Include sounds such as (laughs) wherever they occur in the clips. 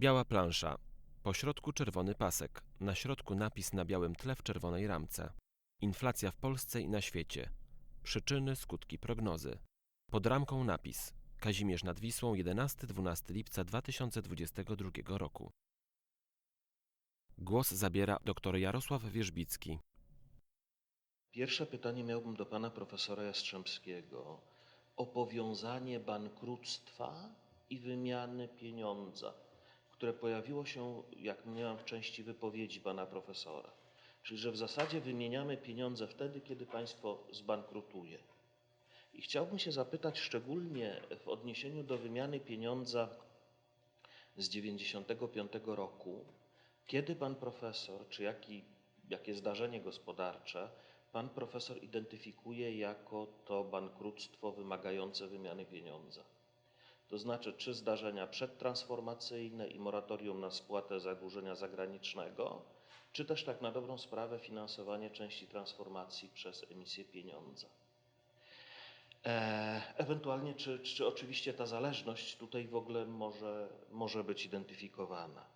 Biała plansza. Po środku czerwony pasek. Na środku napis na białym tle w czerwonej ramce. Inflacja w Polsce i na świecie. Przyczyny, skutki, prognozy. Pod ramką napis. Kazimierz nad Wisłą 11-12 lipca 2022 roku. Głos zabiera dr Jarosław Wierzbicki. Pierwsze pytanie miałbym do pana profesora Jastrzębskiego o powiązanie bankructwa i wymiany pieniądza, które pojawiło się, jak mniemam, w części wypowiedzi pana profesora. Czyli, że w zasadzie wymieniamy pieniądze wtedy, kiedy państwo zbankrutuje. I chciałbym się zapytać szczególnie w odniesieniu do wymiany pieniądza z 95 roku, kiedy pan profesor, czy jaki, jakie zdarzenie gospodarcze pan profesor identyfikuje jako to bankructwo wymagające wymiany pieniądza? To znaczy, czy zdarzenia przedtransformacyjne i moratorium na spłatę zadłużenia zagranicznego, czy też tak na dobrą sprawę finansowanie części transformacji przez emisję pieniądza? E, ewentualnie, czy, czy oczywiście ta zależność tutaj w ogóle może, może być identyfikowana?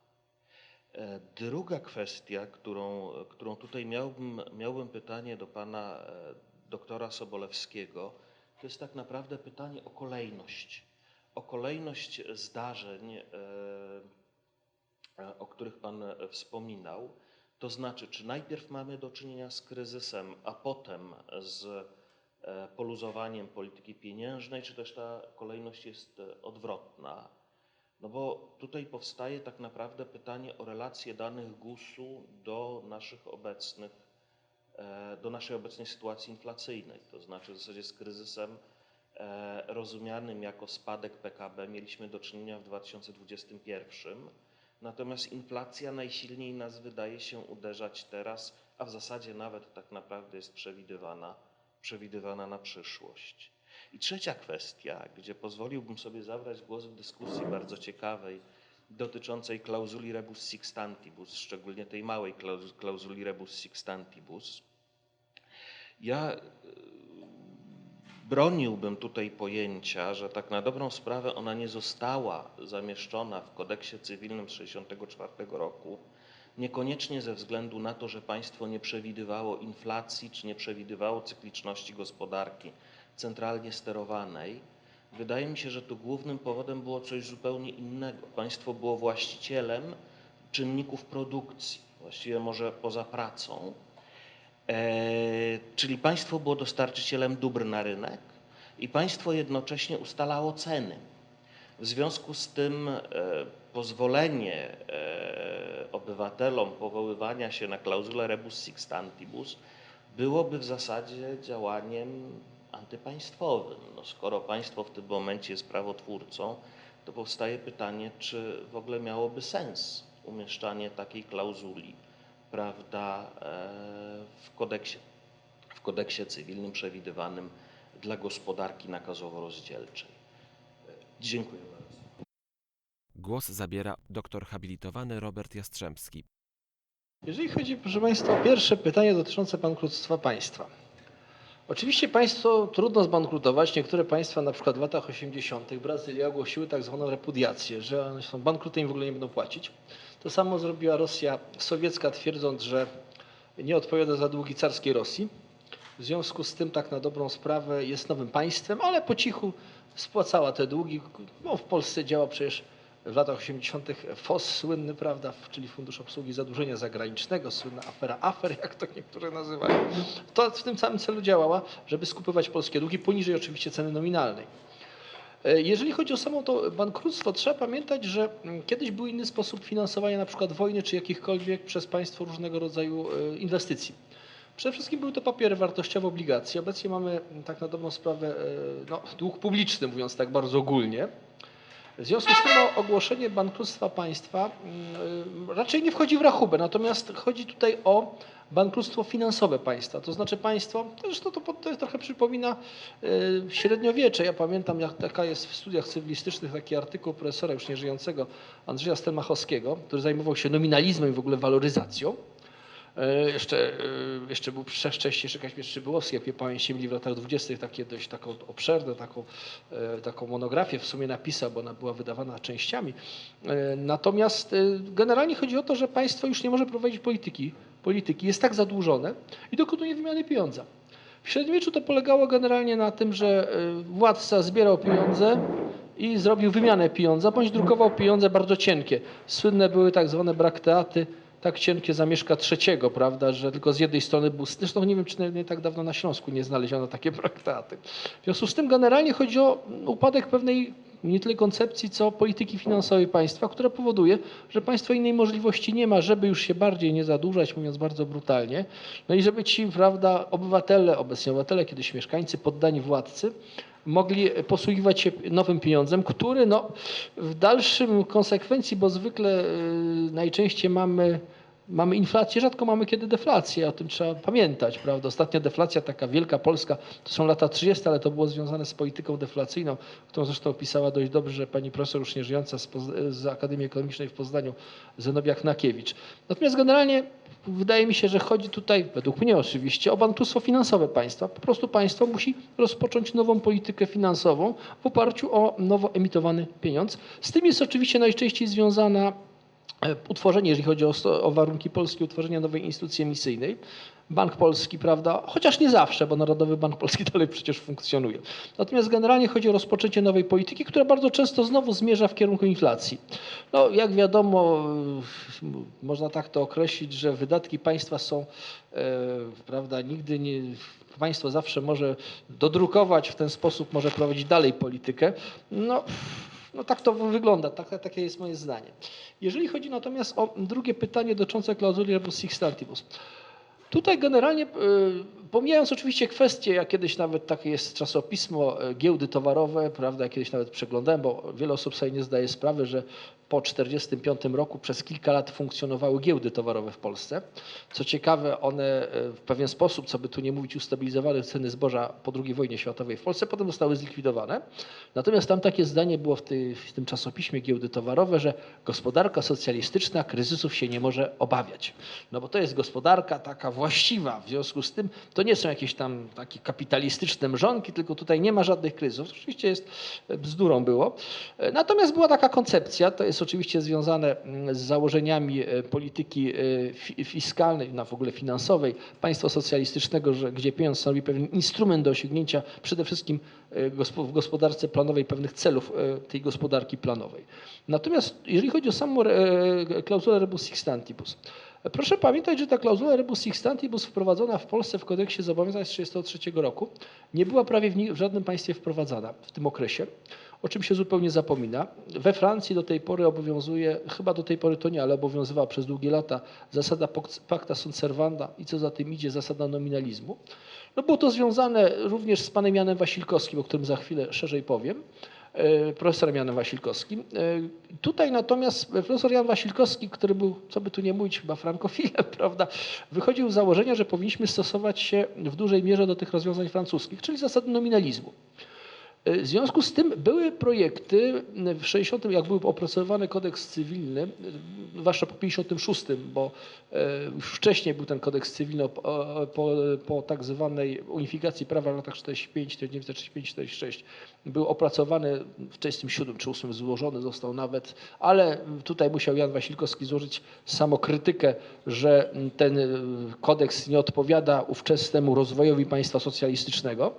E, Druga kwestia, którą, którą tutaj miałbym, miałbym pytanie do pana e, doktora Sobolewskiego, to jest tak naprawdę pytanie o kolejność. O kolejność zdarzeń, e, e, o których pan e, wspominał. To znaczy, czy najpierw mamy do czynienia z kryzysem, a potem z poluzowaniem polityki pieniężnej, czy też ta kolejność jest odwrotna? No bo tutaj powstaje tak naprawdę pytanie o relację danych GUS-u do naszych obecnych, do naszej obecnej sytuacji inflacyjnej. To znaczy w zasadzie z kryzysem rozumianym jako spadek PKB mieliśmy do czynienia w 2021, natomiast inflacja najsilniej nas wydaje się uderzać teraz, a w zasadzie nawet tak naprawdę jest przewidywana, przewidywana na przyszłość. I trzecia kwestia, gdzie pozwoliłbym sobie zabrać głos w dyskusji bardzo ciekawej dotyczącej klauzuli rebus sixtantibus, szczególnie tej małej klauz- klauzuli rebus sixtantibus. Ja broniłbym tutaj pojęcia, że tak na dobrą sprawę ona nie została zamieszczona w kodeksie cywilnym z 1964 roku, niekoniecznie ze względu na to, że państwo nie przewidywało inflacji czy nie przewidywało cykliczności gospodarki centralnie sterowanej. Wydaje mi się, że tu głównym powodem było coś zupełnie innego. Państwo było właścicielem czynników produkcji, właściwie może poza pracą, czyli państwo było dostarczycielem dóbr na rynek i państwo jednocześnie ustalało ceny. W związku z tym e, pozwolenie e, obywatelom powoływania się na klauzulę rebus sixtantibus byłoby w zasadzie działaniem antypaństwowym. No, skoro państwo w tym momencie jest prawotwórcą, to powstaje pytanie, czy w ogóle miałoby sens umieszczanie takiej klauzuli prawda, e, w kodeksie, w kodeksie cywilnym przewidywanym dla gospodarki nakazowo-rozdzielczej. Dziękuję bardzo. Głos zabiera dr habilitowany Robert Jastrzębski. Jeżeli chodzi, proszę Państwa, o pierwsze pytanie dotyczące bankructwa państwa. Oczywiście państwo trudno zbankrutować. Niektóre państwa, na przykład w latach 80. Brazylia ogłosiły tak zwaną repudiację, że one są bankrutem i w ogóle nie będą płacić. To samo zrobiła Rosja sowiecka, twierdząc, że nie odpowiada za długi carskiej Rosji. W związku z tym, tak na dobrą sprawę, jest nowym państwem, ale po cichu spłacała te długi. W Polsce działa przecież w latach 80. FOS słynny, prawda, czyli Fundusz Obsługi Zadłużenia Zagranicznego, słynna afera afer, jak to niektórzy nazywają. To w tym samym celu działała, żeby skupywać polskie długi poniżej oczywiście ceny nominalnej. E, Jeżeli chodzi o samo to bankructwo, trzeba pamiętać, że mm, kiedyś był inny sposób finansowania na przykład wojny czy jakichkolwiek przez państwo różnego rodzaju e, inwestycji. Przede wszystkim były to papiery wartościowe, obligacje. Obecnie mamy mm, tak na dobrą sprawę e, no, dług publiczny, mówiąc tak bardzo ogólnie. W związku z tym ogłoszenie bankructwa państwa mm, raczej nie wchodzi w rachubę, natomiast chodzi tutaj o bankructwo finansowe państwa. To znaczy państwo, zresztą to, to trochę przypomina y, średniowiecze. Ja pamiętam, jak taka jest w studiach cywilistycznych taki artykuł profesora już nieżyjącego Andrzeja Stelmachowskiego, który zajmował się nominalizmem i w ogóle waloryzacją. E, Jeszcze, e, jeszcze był wcześniej jeszcze Kazimierz Przybyłowski, jak mnie pamięć nie myli, w latach 20. takie dość taką obszerną, taką, e, taką monografię w sumie napisał, bo ona była wydawana częściami. Natomiast generalnie chodzi o to, że państwo już nie może prowadzić polityki. Polityki jest tak zadłużone i dokonuje wymiany pieniądza. W średniowieczu to polegało generalnie na tym, że władca zbierał pieniądze i zrobił wymianę pieniądza, bądź drukował pieniądze bardzo cienkie. Słynne były tak zwane brakteaty, tak cienkie zamieszka trzeciego, prawda, że tylko z jednej strony był, zresztą nie wiem, czy nie, tak dawno na Śląsku nie znaleziono takie (laughs) brakteaty. W związku z tym generalnie chodzi o upadek pewnej nie tyle koncepcji, co polityki finansowej państwa, która powoduje, że państwo innej możliwości nie ma, żeby już się bardziej nie zadłużać, mówiąc bardzo brutalnie, no i żeby ci, prawda, obywatele, obecnie obywatele, kiedyś mieszkańcy, poddani władcy, mogli posługiwać się nowym pieniądzem, który no, w dalszym konsekwencji, bo zwykle y, najczęściej mamy, mamy inflację, rzadko mamy kiedy deflację, o tym trzeba pamiętać. Prawda? Ostatnia deflacja, taka wielka polska, to są lata 30., ale to było związane z polityką deflacyjną, którą zresztą opisała dość dobrze pani profesor już z, z Akademii Ekonomicznej w Poznaniu, Zenobia Knakiewicz. Natomiast generalnie wydaje mi się, że chodzi tutaj, według mnie oczywiście, o bankructwo finansowe państwa. Po prostu państwo musi rozpocząć nową politykę finansową w oparciu o nowo emitowany pieniądz. Z tym jest oczywiście najczęściej związana utworzenie, jeżeli chodzi o, o warunki polskie, utworzenia nowej instytucji emisyjnej. Bank Polski, prawda, chociaż nie zawsze, bo Narodowy Bank Polski (laughs) dalej przecież funkcjonuje. Natomiast generalnie chodzi o rozpoczęcie nowej polityki, która bardzo często znowu zmierza w kierunku inflacji. No, jak wiadomo, można tak to określić, że wydatki państwa są, e, prawda, nigdy nie, państwo zawsze może dodrukować, w ten sposób może prowadzić dalej politykę. No, no tak to wygląda, tak, takie jest moje zdanie. Jeżeli chodzi natomiast o drugie pytanie dotyczące klauzuli rebus sixtantibus. Tutaj generalnie, y, pomijając oczywiście kwestie, jak kiedyś nawet takie jest czasopismo y, giełdy towarowe, prawda, ja kiedyś nawet przeglądałem, bo wiele osób sobie nie zdaje sprawy, że po 1945 roku przez kilka lat funkcjonowały giełdy towarowe w Polsce. Co ciekawe, one y, w pewien sposób, co by tu nie mówić, ustabilizowały ceny zboża po II wojnie światowej w Polsce, potem zostały zlikwidowane. Natomiast tam takie zdanie było w, tej, w tym czasopiśmie giełdy towarowe, że gospodarka socjalistyczna kryzysów się nie może obawiać. No bo to jest gospodarka taka właściwa, w związku z tym to nie są jakieś tam takie kapitalistyczne mrzonki, tylko tutaj nie ma żadnych kryzysów. Oczywiście jest e, bzdurą było. E, Natomiast była taka koncepcja, to jest oczywiście związane mm, z założeniami e, polityki fi- fiskalnej, no w ogóle finansowej państwa socjalistycznego, że, gdzie pieniądz stanowi pewien instrument do osiągnięcia przede wszystkim w gospodarce planowej pewnych celów tej gospodarki planowej. Natomiast jeżeli chodzi o samą klauzulę rebus sixtantibus, Proszę pamiętać, że ta klauzula rebus sixtantibus wprowadzona w Polsce w kodeksie zobowiązań z 1933 roku nie była prawie w, w żadnym państwie wprowadzana w tym okresie, o czym się zupełnie zapomina. We Francji do tej pory obowiązuje, chyba do tej pory to nie, ale obowiązywała przez długie lata zasada pacta sunt servanda i co za tym idzie zasada nominalizmu. No było to związane również z panem Janem Wasilkowskim, o którym za chwilę szerzej powiem profesorem Janem Wasilkowskim. E, Tutaj natomiast profesor Jan Wasilkowski, który był, co by tu nie mówić, chyba frankofilem, (laughs) prawda, wychodził z założenia, że powinniśmy stosować się w dużej mierze do tych rozwiązań francuskich, czyli zasady nominalizmu. E, W związku z tym były projekty w 60, jak był opracowywany kodeks cywilny, e, zwłaszcza po 56, bo e, wcześniej był ten kodeks cywilny o- o- po, po tak zwanej unifikacji prawa w latach 45, 1945, 46 był opracowany w 47 czy 8 złożony został nawet, ale tutaj musiał Jan Wasilkowski złożyć samokrytykę, że ten e, kodeks nie odpowiada ówczesnemu rozwojowi państwa socjalistycznego.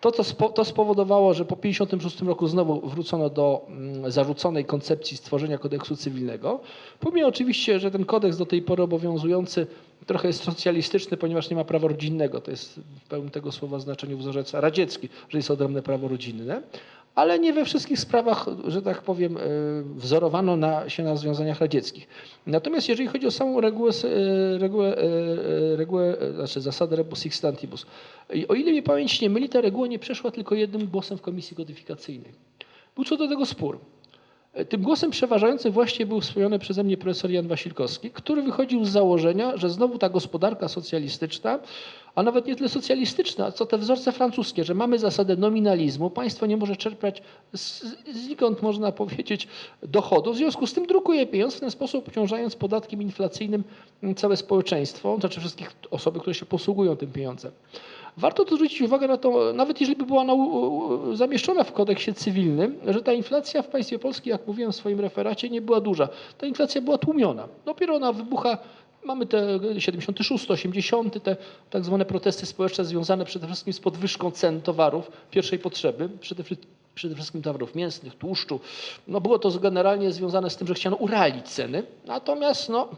To, co to spowodowało, że po 1956 roku znowu wrócono do mm, zarzuconej koncepcji stworzenia kodeksu cywilnego. Pomimo oczywiście, że ten kodeks do tej pory obowiązujący trochę jest socjalistyczny, ponieważ nie ma prawa rodzinnego. To jest w pełnym tego słowa znaczeniu wzorzec radziecki, że jest odrębne prawo rodzinne. Ale nie we wszystkich sprawach, że tak powiem, e, wzorowano na, się na rozwiązaniach radzieckich. Natomiast jeżeli chodzi o samą regułę, e, regułę, e, regułę znaczy zasadę rebus i o ile mnie pamięć nie myli, ta reguła nie przeszła tylko jednym głosem w komisji kodyfikacyjnej. Był co do tego spór. E, Tym głosem przeważającym właśnie był wspomniany przeze mnie profesor Jan Wasilkowski, który wychodził z założenia, że znowu ta gospodarka socjalistyczna, a nawet nie tyle socjalistyczna, co te wzorce francuskie, że mamy zasadę nominalizmu, państwo nie może czerpać znikąd można powiedzieć dochodu, w związku z tym drukuje pieniądz, w ten sposób obciążając podatkiem inflacyjnym całe społeczeństwo, znaczy wszystkich osoby, które się posługują tym pieniądzem. Warto tu zwrócić uwagę na to, nawet jeżeli by była ona zamieszczona w kodeksie cywilnym, że ta inflacja w państwie polskim, jak mówiłem w swoim referacie, nie była duża. Ta inflacja była tłumiona. Dopiero ona wybucha, mamy te 76, 80, te tak zwane protesty społeczne związane przede wszystkim z podwyżką cen towarów pierwszej potrzeby, przede wszystkim przede wszystkim towarów mięsnych, tłuszczu. No było to generalnie związane z tym, że chciano uralić ceny, natomiast no,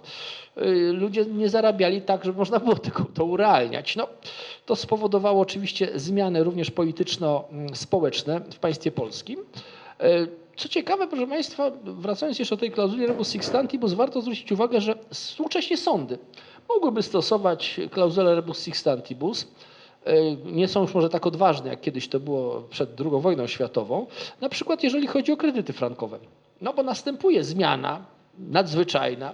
y, ludzie nie zarabiali tak, żeby można było tylko to urealniać. No, to spowodowało oczywiście zmiany również polityczno-społeczne w państwie polskim. E, Co ciekawe, proszę Państwa, wracając jeszcze do tej klauzuli rebus sixtantibus, warto zwrócić uwagę, że współcześnie sądy mogłyby stosować klauzulę rebus sixtantibus. E, Nie są już może tak odważne, jak kiedyś to było przed II wojną światową. Na przykład jeżeli chodzi o kredyty frankowe. No bo następuje zmiana nadzwyczajna.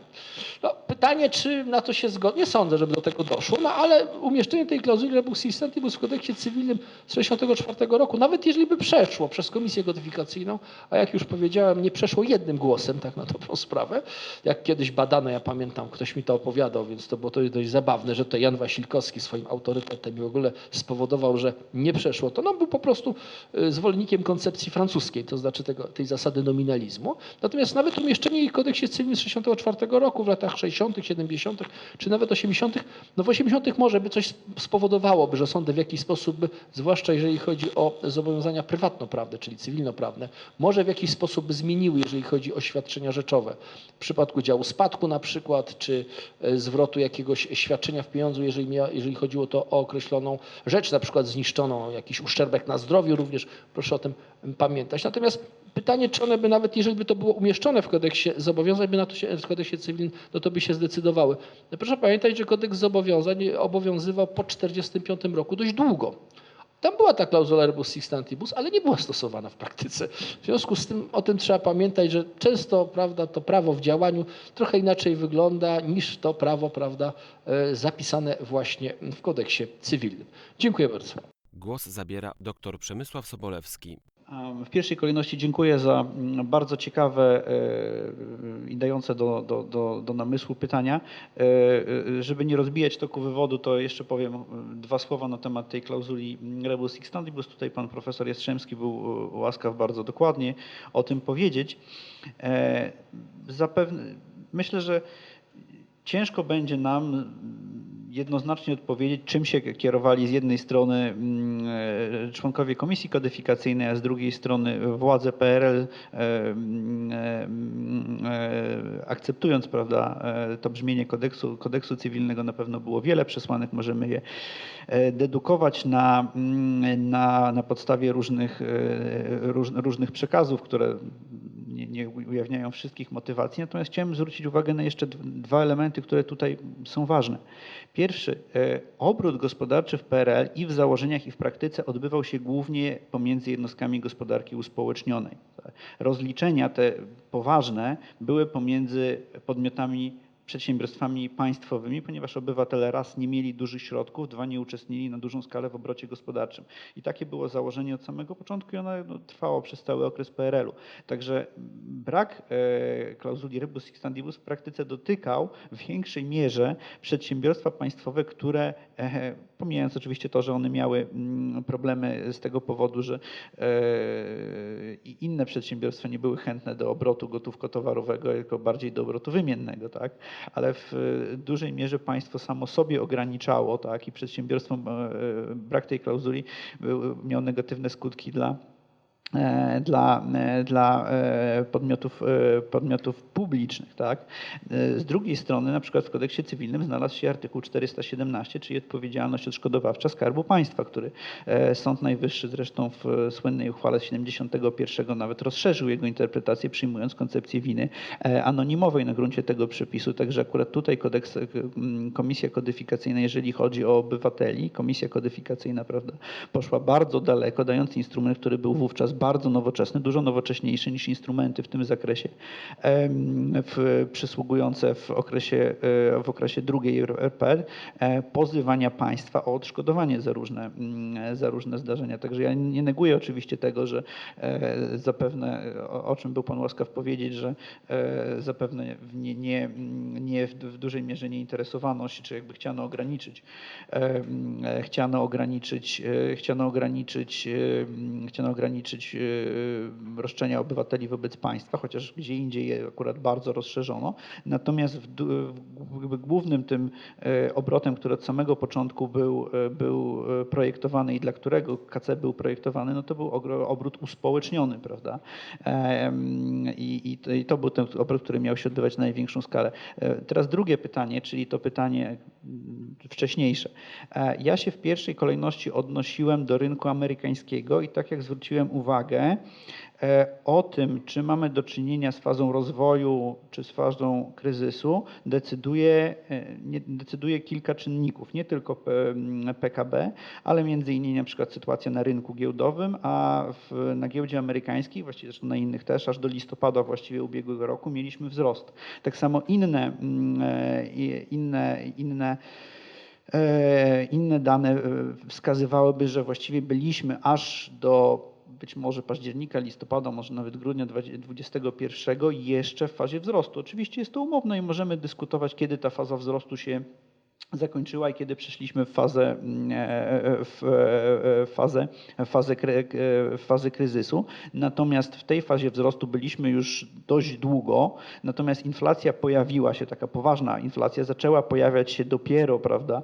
No, pytanie, czy na to się zgodzi. Nie sądzę, żeby do tego doszło, no ale umieszczenie tej klauzuli rebus sixtantibus w kodeksie cywilnym z 1964 roku, nawet jeżeli by przeszło przez komisję kodyfikacyjną, a jak już powiedziałem, nie przeszło jednym głosem, tak na dobrą sprawę, jak kiedyś badano, ja pamiętam, ktoś mi to opowiadał, więc to było to dość zabawne, że to Jan Wasilkowski swoim autorytetem i w ogóle spowodował, że nie przeszło to. No był po prostu y, zwolennikiem koncepcji francuskiej, to znaczy tego, tej zasady nominalizmu. Natomiast nawet umieszczenie jej w kodeksie cywilnym z 1964 roku w latach 60., 70., czy nawet 80., no w 80. może by coś spowodowałoby, że sądy w jakiś sposób, by, zwłaszcza jeżeli chodzi o zobowiązania prywatnoprawne, czyli cywilnoprawne, może w jakiś sposób by zmieniły, jeżeli chodzi o świadczenia rzeczowe. W przypadku działu spadku na przykład, czy e, zwrotu jakiegoś świadczenia w pieniądzu, jeżeli, mia, jeżeli chodziło to o określoną rzecz, na przykład zniszczoną, jakiś uszczerbek na zdrowiu również, proszę o tym pamiętać. Natomiast pytanie, czy one by nawet, jeżeli by to było umieszczone w kodeksie zobowiązań, by na to się, w kodeksie cywilnym, no to by się zdecydowały. Proszę pamiętać, że kodeks zobowiązań obowiązywał po 1945 roku dość długo. Tam była ta klauzula rebus sixtantibus, ale nie była stosowana w praktyce. W związku z tym o tym trzeba pamiętać, że często prawda, to prawo w działaniu trochę inaczej wygląda niż to prawo prawda, e, zapisane właśnie w kodeksie cywilnym. Dziękuję bardzo. Głos zabiera dr Przemysław Sobolewski, W pierwszej kolejności dziękuję za mm, bardzo ciekawe e, i dające do, do, do, do namysłu pytania. E, e, Żeby nie rozbijać toku wywodu, to jeszcze powiem dwa słowa na temat tej klauzuli mm, rebus sixtantibus. Tutaj pan profesor Jastrzębski był łaskaw bardzo dokładnie o tym powiedzieć. Zapewne, myślę, że ciężko będzie nam jednoznacznie odpowiedzieć, czym się kierowali z jednej strony mm, e, członkowie Komisji Kodyfikacyjnej, a z drugiej strony władze PRL, e, mm, e, mm, akceptując prawda, to brzmienie kodeksu, kodeksu cywilnego, na pewno było wiele przesłanek, możemy je dedukować na, na, na podstawie różnych, róż, różnych przekazów, które nie, ujawniają wszystkich motywacji. Natomiast chciałem zwrócić uwagę na jeszcze dwa elementy, które tutaj są ważne. Pierwszy, e, obrót gospodarczy w PRL i w założeniach, i w praktyce odbywał się głównie pomiędzy jednostkami gospodarki uspołecznionej. Rozliczenia te poważne były pomiędzy podmiotami przedsiębiorstwami państwowymi, ponieważ obywatele raz nie mieli dużych środków, dwa nie uczestnili na dużą skalę w obrocie gospodarczym. I takie było założenie od samego początku i ono no, trwało przez cały okres PRL-u. Także brak e, klauzuli rebus sixtantibus w praktyce dotykał w większej mierze przedsiębiorstwa państwowe, które, e, pomijając oczywiście to, że one miały mm, problemy z tego powodu, że e, i inne przedsiębiorstwa nie były chętne do obrotu gotówko-towarowego, tylko bardziej do obrotu wymiennego, tak? Ale w e, dużej mierze państwo samo sobie ograniczało tak? i przedsiębiorstwom e, brak tej klauzuli miał negatywne skutki dla e, dla, e, dla e, podmiotów, e, podmiotów publicznych. Tak? E, Z drugiej strony, na przykład w kodeksie cywilnym znalazł się artykuł 417, czyli odpowiedzialność odszkodowawcza Skarbu Państwa, który e, Sąd Najwyższy zresztą w e, słynnej uchwale z 71 nawet rozszerzył jego interpretację, przyjmując koncepcję winy e, anonimowej na gruncie tego przepisu. Także akurat tutaj kodeks, e, komisja kodyfikacyjna, jeżeli chodzi o obywateli, komisja kodyfikacyjna prawda, poszła bardzo daleko, dając instrument, który był wówczas bardzo nowoczesny, dużo nowocześniejszy niż instrumenty w tym zakresie w, przysługujące w okresie, e, w okresie drugiej RP e, pozywania państwa o odszkodowanie za różne, za różne zdarzenia. Także ja nie neguję oczywiście tego, że e, zapewne, o, czym był Pan łaskaw powiedzieć, że zapewne nie, nie, nie w, dużej mierze nie interesowano się, czy jakby chciano ograniczyć, chciano ograniczyć, chciano ograniczyć, chciano ograniczyć e, roszczenia obywateli wobec państwa, chociaż gdzie indziej je akurat bardzo rozszerzono. Natomiast w, w głównym tym e, obrotem, który od samego początku był, był projektowany i dla którego KC był projektowany, no to był obrót uspołeczniony, prawda? I, i, I to był ten obrót, który miał się odbywać na największą skalę. E, Teraz drugie pytanie, czyli to pytanie wcześniejsze. E, Ja się w pierwszej kolejności odnosiłem do rynku amerykańskiego i tak jak zwróciłem uwagę, e, o tym, czy mamy do czynienia z fazą rozwoju, czy z fazą kryzysu, decyduje, e, decyduje kilka czynników, nie tylko PKB, ale między innymi na przykład sytuacja na rynku giełdowym, a w, na giełdzie amerykańskiej, właściwie zresztą na innych też, aż do listopada właściwie ubiegłego roku mieliśmy wzrost. Tak samo inne, inne, inne Inne dane e, wskazywałyby, że właściwie byliśmy aż do być może października, listopada, może nawet grudnia 2021 jeszcze w fazie wzrostu. Oczywiście jest to umowne i możemy dyskutować, kiedy ta faza wzrostu się zakończyła i kiedy przeszliśmy w fazę, mm, e, w e, fazę, fazę, e, fazę kryzysu. Natomiast w tej fazie wzrostu byliśmy już dość długo, natomiast inflacja pojawiła się, taka poważna inflacja zaczęła pojawiać się dopiero, prawda, e,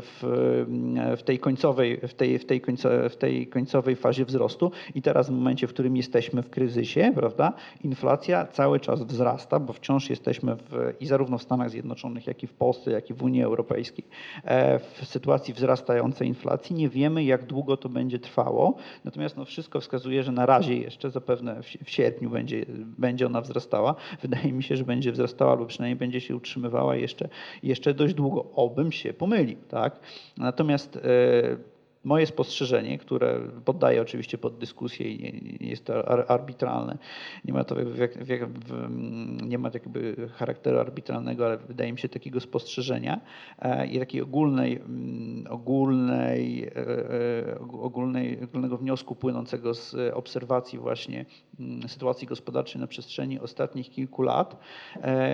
w, mm, w tej końcowej, w tej, w, tej końco, w tej końcowej fazie wzrostu i teraz w momencie, w którym jesteśmy w kryzysie, prawda, inflacja cały czas wzrasta, bo wciąż jesteśmy w, i zarówno w Stanach Zjednoczonych, jak i w Polsce, jak i w Unii Europejskiej e, w sytuacji wzrastającej inflacji. Nie wiemy, jak długo to będzie trwało, natomiast no, wszystko wskazuje, że na razie jeszcze zapewne w, w sierpniu będzie, będzie ona wzrastała. Wydaje mi się, że będzie wzrastała lub przynajmniej będzie się utrzymywała jeszcze, jeszcze dość długo. Obym się pomylił, tak? Natomiast e, Moje spostrzeżenie, które poddaję oczywiście pod dyskusję i nie, nie jest to ar- arbitralne, nie ma to nie ma jakby charakteru arbitralnego, ale wydaje mi się takiego spostrzeżenia e, i takiej ogólnej, mm, ogólnej, e, e, ogólnej, ogólnego wniosku płynącego z obserwacji właśnie mm, sytuacji gospodarczej na przestrzeni ostatnich kilku lat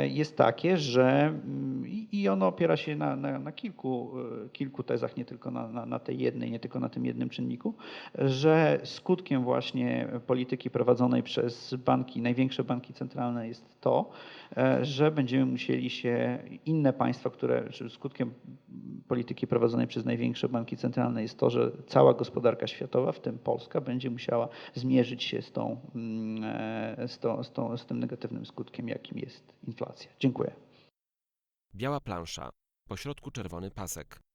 jest takie, że mm, i ono opiera się na, na, na kilku, kilku tezach, nie tylko na, na, na tej jednej, nie tylko na tym jednym czynniku, że skutkiem właśnie polityki prowadzonej przez banki, największe banki centralne jest to, e, że będziemy musieli się inne państwa, które, skutkiem polityki prowadzonej przez największe banki centralne jest to, że cała gospodarka światowa, w tym Polska, będzie musiała zmierzyć się z, tą, mm, e, z, tą, z, tą, z tym negatywnym skutkiem, jakim jest inflacja. Dziękuję. Biała plansza. Po środku czerwony pasek.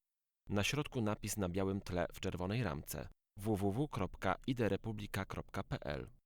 Na środku napis na białym tle w czerwonej ramce. www.iderepublika.pl